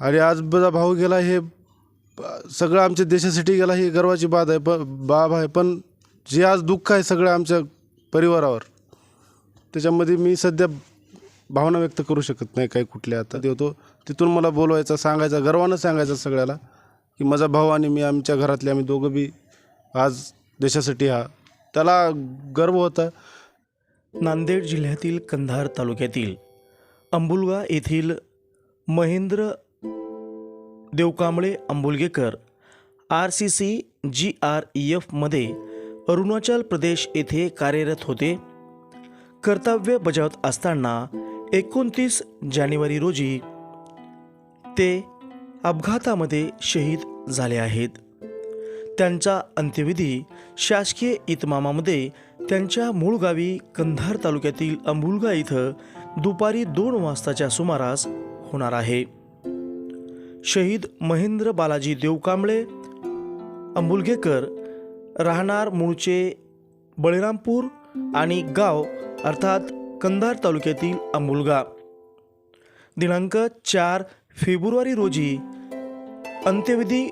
आणि आज माझा भाऊ गेला हे सगळं आमच्या देशासाठी गेला ही गर्वाची बाब आहे प बाब आहे पण जे आज दुःख आहे सगळं आमच्या परिवारावर त्याच्यामध्ये मी सध्या भावना व्यक्त करू शकत नाही काही कुठल्या. आता ते होतो तिथून मला बोलवायचा सांगायचा गर्वानं सांगायचं सगळ्याला की माझा भाऊ आणि मी आमच्या घरातले आम्ही दोघं बी आज देशासाठी हा. त्याला गर्व होता. नांदेड जिल्ह्यातील कंधार तालुक्यातील अंबुलगा येथील Mahendra Devkamble Ambulgekar R C C G R E एफमध्ये Arunachal Pradesh येथे कार्यरत होते. कर्तव्य बजावत असताना एकोणतीस जानेवारी रोजी ते अपघातामध्ये शहीद झाले आहेत. त्यांचा अंत्यविधी शासकीय इतमामामध्ये त्यांच्या मूळ गावी कंधार तालुक्यातील अंबुलगा इथं दुपारी दोन वाजताच्या सुमारास होणार आहे. शहीद महेंद्र बालाजी देवकांबळे अंबुलगेकर राहणार मूळचे बळीरामपूर आणि गाव अर्थात कंधार तालुक्यातील अंबुलगा. दिनांक चार फेब्रुवारी रोजी अंत्यविधी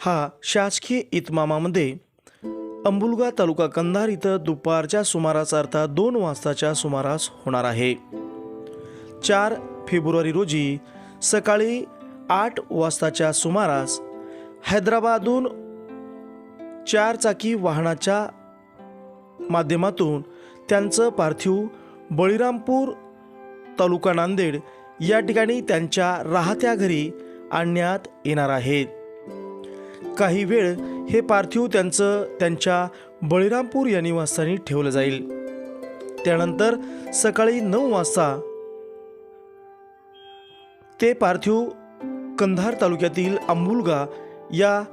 हा शासकीय इतमामामध्ये अंबुलगा तालुका कंधार इथं दुपारच्या सुमारास अर्थात दोन वाजताच्या सुमारास होणार आहे. चार फेब्रुवारी रोजी सकाळी आठ वाजताच्या सुमारास हैदराबादहून चारचाकी वाहनाच्या माध्यमातून त्यांचं पार्थिव बळीरामपूर तालुका नांदेड या ठिकाणी त्यांच्या राहत्या घरी आणण्यात येणार आहेत काही वेळ हे पार्थिव त्यांचं त्यांच्या बळीरामपूर या निवासस्थानी ठेवलं जाईल. त्यानंतर सकाळी नऊ वाजता ते पार्थिव कंधार तालुक्यातील अंबुलगा या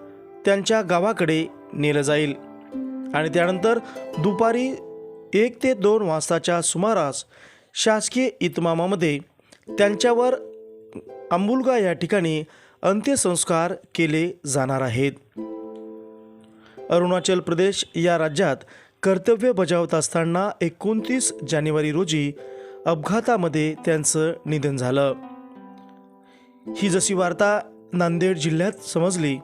त्यांच्या गावाकडे नेलं जाईल. आणि त्यानंतर दुपारी एक ते दोन वाजताच्या सुमारास शासकीय इतमामामध्ये त्यांच्यावर अंबुलगा या ठिकाणी अंत्यसंस्कार केले जाणार आहेत. अरुणाचल प्रदेश या राज्यात कर्तव्य बजावत असताना एकोणतीस जानेवारी रोजी अपघातामध्ये त्यांचं निधन झालं. ही जशी वार्ता नांदेड जिल्ह्यात समजली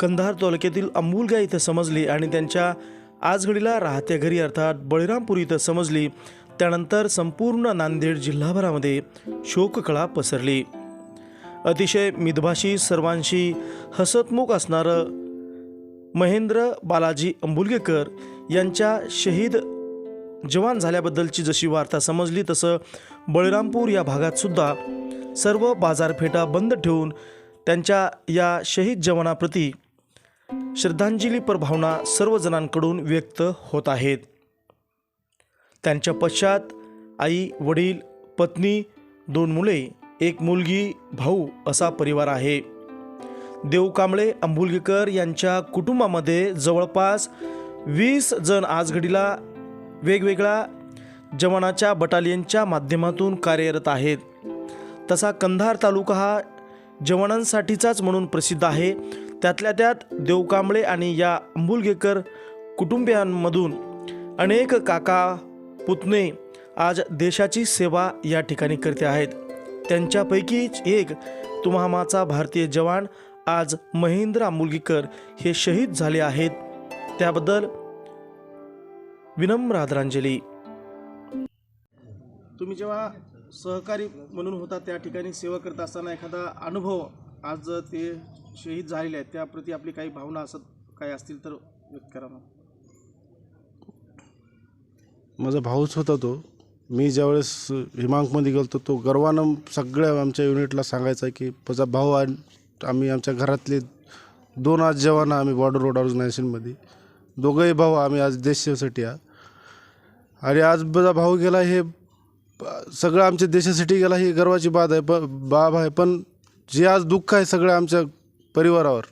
कंधार तालुक्यातील अंबुलगा इथं समजली आणि त्यांच्या आजघडीला राहत्या घरी अर्थात बळीरामपूर इथं समजली त्यानंतर संपूर्ण नांदेड जिल्हाभरामध्ये शोककळा पसरली. अतिशय मिदभाषी सर्वांशी हसतमुख असणारं महेंद्र बालाजी अंबुलगेकर यांच्या शहीद जवान झाल्याबद्दलची जशी वार्ता समजली तसं बळीरामपूर या भागातसुद्धा सर्व बाजारपेठा बंद ठेवून त्यांच्या या शहीद जवानाप्रती श्रद्धांजलीपर भावना सर्वजणांकडून व्यक्त होत आहेत. त्यांच्या पश्चात आई वडील पत्नी दोन मुले एक मुलगी भाऊ असा परिवार आहे. देव कांबळे अंबुलगीकर यांच्या कुटुंबामध्ये जवळपास वीस जण आजघडीला वेगवेगळ्या जवानाच्या बटालियनच्या माध्यमातून कार्यरत आहेत. तसा कंधार तालुका हा जवानांसाठीचाच म्हणून प्रसिद्ध आहे. त्यातल्या त्यात देवकांबळे आणि या अंबुलगेकर कुटुंबियांमधून अनेक काका पुतणे आज देशाची सेवा या ठिकाणी करते आहेत. त्यांच्यापैकीच एक तुमामाचा भारतीय जवान आज महेंद्र आंबुलगीकर हे शहीद झाले आहेत. त्याबद्दल विनम्र आदरांजली. तुम्ही जेव्हा सहकारी म्हणून होता त्या ठिकाणी सेवा करत असताना एखादा अनुभव आज ते शहीद झालेले आहेत त्याप्रती आपली काही भावना असत काही असतील तर व्यक्त करा मग. माझा भाऊच होता तो. मी ज्यावेळेस हिमांकमध्ये गेलो तो गर्वानं सगळ्या आमच्या युनिटला सांगायचा की माझा भाऊ आणि आम्ही आमच्या घरातले दोन आज जवान आम्ही बॉर्डर रोड ऑर्गनायझेशनमध्ये दोघंही भाऊ आम्ही आज देशासाठी आ आणि आज माझा भाऊ गेला हे सगळं आमच्या देशासाठी गेला ही गर्वाची बाब आहे प बाब आहे. पण जे आज दुःख आहे सगळं आमच्या परिवारावर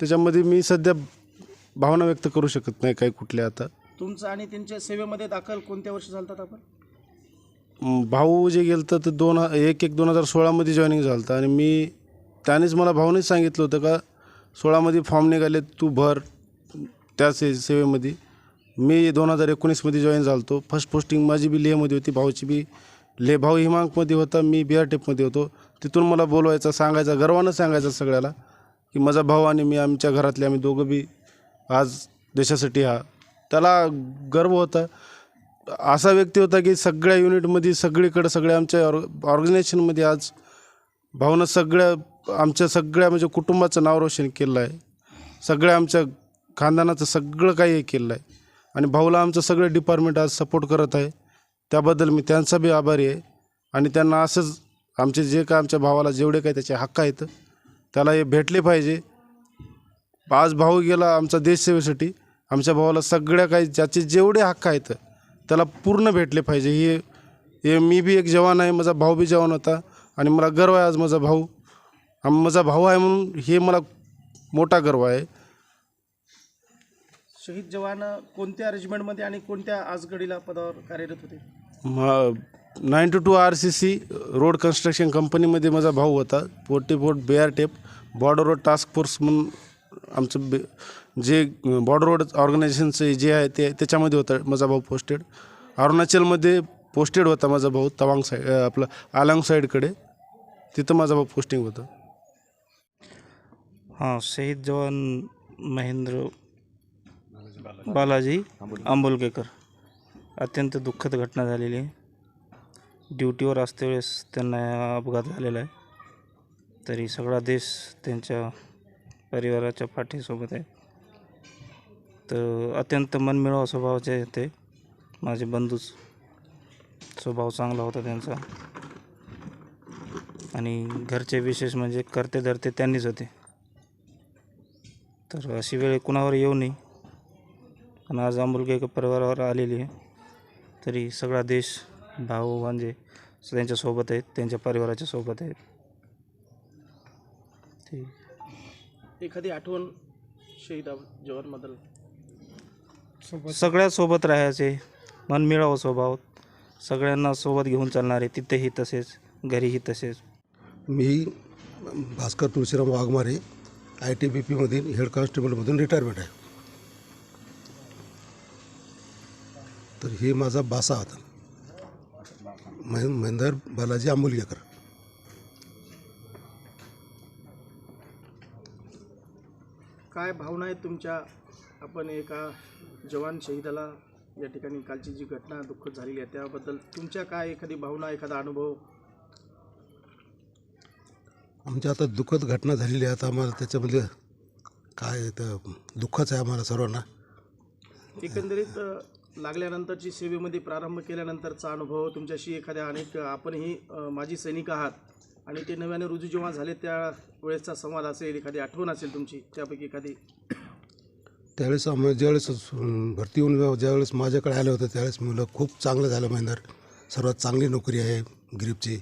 त्याच्यामध्ये मी सध्या भावना व्यक्त करू शकत नाही काही कुठल्या आता. तुमचं आणि त्यांच्या सेवेमध्ये दाखल कोणत्या वर्षी झालतात आपण? भाऊ जे गेलं तर दोन एक एक दोन हजार सोळामध्ये जॉईनिंग झालं होतं आणि मी त्यानेच मला भाऊनेच सांगितलं होतं का सोळामध्ये फॉर्म निघाले तू भर त्या से सेवेमध्ये. मी दोन हजार एकोणीसमध्ये जॉईन झालो होतो फर्स्ट पोस्टिंग माझी बी लेहमध्ये होती भाऊची बी. ले भाऊ हिमांकमध्ये होता मी बी आर टेपमध्ये होतो. तिथून मला बोलवायचा सांगायचा गर्वानं सांगायचा सगळ्याला की माझा भाऊ आणि मी आमच्या घरातले आम्ही दोघं बी आज देशासाठी हा. त्याला गर्व होता. असा व्यक्ती होता की सगळ्या युनिटमध्ये सगळीकडं सगळ्या आमच्या ऑर्ग ऑर्गनायझेशनमध्ये आज भाऊनं सगळ्या आमच्या सगळ्या म्हणजे कुटुंबाचं नाव रोशन केलं आहे. सगळ्या आमच्या खानदानाचं सगळं काही हे केलं आहे. आणि भाऊला आमचं सगळं डिपार्टमेंट आज सपोर्ट करत आहे. त्याबद्दल मी त्यांचा बी आभारी आहे. आणि त्यांना असंच आमचे जे काय आमच्या भावाला जेवढे काही त्याचे हक्क आहेत त्याला हे भेटले पाहिजे. आज भाऊ गेला आमचा देशसेवेसाठी आमच्या भावाला सगळ्या काही ज्याचे जेवढे हक्क आहेत त्याला पूर्ण भेटले पाहिजे. हे हे मी बी एक जवान आहे माझा भाऊ बी जवान होता आणि मला गर्व आहे आज माझा भाऊ. माझा भाऊ आहे म्हणून हे मला मोठा गर्व आहे. शहीद जवान कोणत्या रेजिमेंटमध्ये आणि कोणत्या आजगडीला पदावर कार्यरत होते? म nine two two R C C road construction कंपनीमध्ये माझा भाऊ होता. फोर्टी फोर्ट बेआर टेप बॉर्डर रोड टास्क फोर्स म्हणून आमचं बे जे बॉर्डर रोड ऑर्गनायझेशनचं जे आहे ते त्याच्यामध्ये होता माझा भाऊ पोस्टेड अरुणाचलमध्ये पोस्टेड होता माझा भाऊ तवांग साईड आपलं आलांग साईडकडे. तिथं माझा भाऊ पोस्टिंग होतं. हां शहीद जवान महेंद्र बालाजी. आंबोलकेकर. अत्यंत दुःखद घटना झालेली आहे. ड्युटीवर असतेवेळेस त्यांना अपघात झालेला आहे. तरी सगळा देश त्यांच्या परिवाराच्या पाठीसोबत आहे. तर अत्यंत मनमिळावा स्वभावाचे ते माझे बंधूच स्वभाव चांगला होता त्यांचा. आणि घरचे विशेष म्हणजे करते धरते त्यांनीच होते. तर अशी वेळ कुणावर येऊ नये. पण आज आंबुलके परिवारावर आलेली आहे. तरी सगळा देश भाऊ भांजे त्यांच्यासोबत आहेत त्यांच्या परिवाराच्या सोबत आहेत. ठीक एखादी आठवण शहीद जवानबद्दल सगळ्या सोबत राहायचे मनमिळावं स्वभाव. सगळ्यांना सोबत घेऊन चालणारे तिथेही तसेच घरीही तसेच. मी Bhaskar Tulshiram Waghmare I T B पीमधील head कॉन्स्टेबलमधून रिटायरमेंट आहे. तर हे माझा बासा होता. महे महेंदर बालाजी आंबोलीकर काय भावना आहेत तुमच्या? आपण एका जवान शहीदाला या ठिकाणी कालची जी घटना दुःखद झालेली आहे त्याबद्दल तुमच्या काय एखादी भावना एखादा अनुभव? आमच्या आता दुःखद घटना झालेली आहे. आता आम्हाला त्याच्यामध्ये काय तर दुःखच आहे आम्हाला सर्वांना. एकंदरीत लागल्यानंतरची सेवेमध्ये प्रारंभ केल्यानंतरचा अनुभव तुमच्याशी एखाद्या अनेक आपणही माजी सैनिक आहात आणि ते नव्याने रुजू जेव्हा झाले त्या वेळेसचा संवाद असेल एखादी आठवण असेल तुमची त्यापैकी एखादी? त्यावेळेस आम्ही ज्यावेळेस भरती होऊन ज्यावेळेस माझ्याकडे आलं होतं त्यावेळेस मुलं खूप चांगलं झालं महेंदर. सर्वात चांगली नोकरी आहे गरीबची.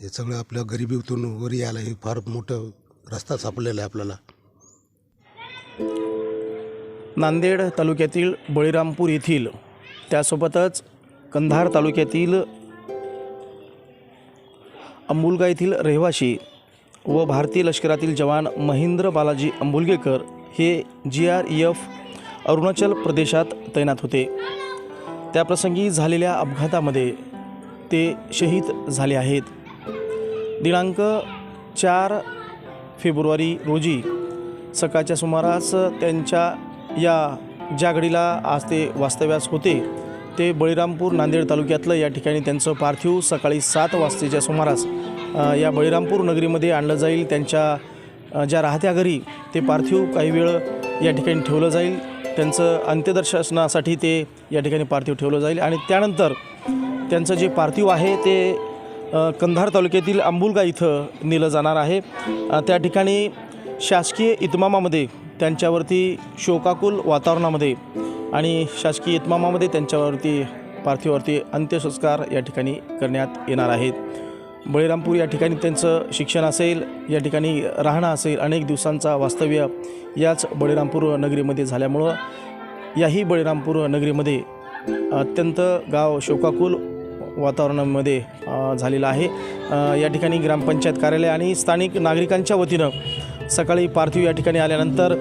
हे सगळं आपल्या गरिबीतून वरी यायला हे फार मोठं रस्ता सापडलेला आहे आपल्याला. नांदेड तालुक्यातील बळीरामपूर येथील. त्यासोबतच कंधार तालुक्यातील अंबुलगा येथील रहिवाशी व भारतीय लष्करातील जवान महेंद्र बालाजी अंबुलगेकर हे जी आर एफ अरुणाचल प्रदेशात तैनात होते. त्याप्रसंगी झालेल्या अपघातामध्ये ते शहीद झाले आहेत. दिनांक चार फेब्रुवारी रोजी सकाळच्या सुमारास त्यांच्या या ज्या घडीला आज ते वास्तव्यास होते ते बळीरामपूर नांदेड तालुक्यातलं या ठिकाणी त्यांचं पार्थिव सकाळी सात वाजतेच्या सुमारास या बळीरामपूर नगरीमध्ये आणलं जाईल. त्यांच्या ज्या राहत्या घरी ते पार्थिव काही वेळ या ठिकाणी ठेवलं जाईल. त्यांचं अंत्यदर्शनासाठी ते या ठिकाणी पार्थिव ठेवलं जाईल. आणि त्यानंतर त्यांचं जे पार्थिव आहे ते कंधार तालुक्यातील अंबुलगा इथं नेलं जाणार आहे. त्या ठिकाणी शासकीय इतमामामध्ये त्यांच्यावरती शोकाकुल वातावरणामध्ये आणि शासकीय इतमामामध्ये त्यांच्यावरती पार्थिवावरती अंत्यसंस्कार या ठिकाणी करण्यात येणार आहेत. बळीरामपूर या ठिकाणी त्यांचं शिक्षण असेल या ठिकाणी राहणं असेल अनेक दिवसांचा वास्तव्य याच बळीरामपूर नगरीमध्ये झाल्यामुळं याही बळीरामपूर नगरीमध्ये अत्यंत गाव शोकाकुल वातावरणामध्ये झालेलं आहे. या ठिकाणी ग्रामपंचायत कार्यालय आणि स्थानिक नागरिकांच्या वतीनं सकाळी पार्थिव या ठिकाणी आल्यानंतर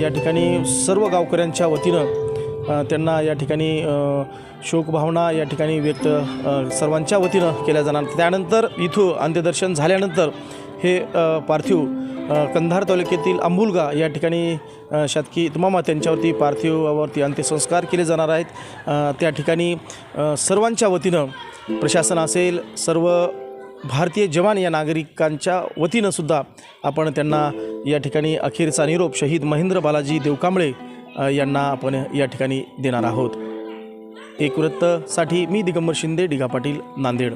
या ठिकाणी सर्व गावकऱ्यांच्या वतीनं त्यांना या ठिकाणी शोकभावना या ठिकाणी व्यक्त सर्वांच्या वतीनं केल्या जाणार. त्यानंतर इथं अंत्यदर्शन झाल्यानंतर हे पार्थिव कंधार तालुक्यातील आंबुलगा या ठिकाणी शतकी शातकी इतमामा त्यांच्यावरती पार्थिवावरती अंत्यसंस्कार केले जाणार आहेत. त्या ठिकाणी सर्वांच्या वतीनं प्रशासन असेल सर्व भारतीय जवान या नागरिकांच्या वतीनं सुद्धा आपण त्यांना या ठिकाणी अखेरचा निरोप शहीद महेंद्र बालाजी देवकांबळे यांना आपण या ठिकाणी देणार आहोत. एक वृत्तसाठी मी दिगंबर शिंदे डिगा पाटील नांदेड.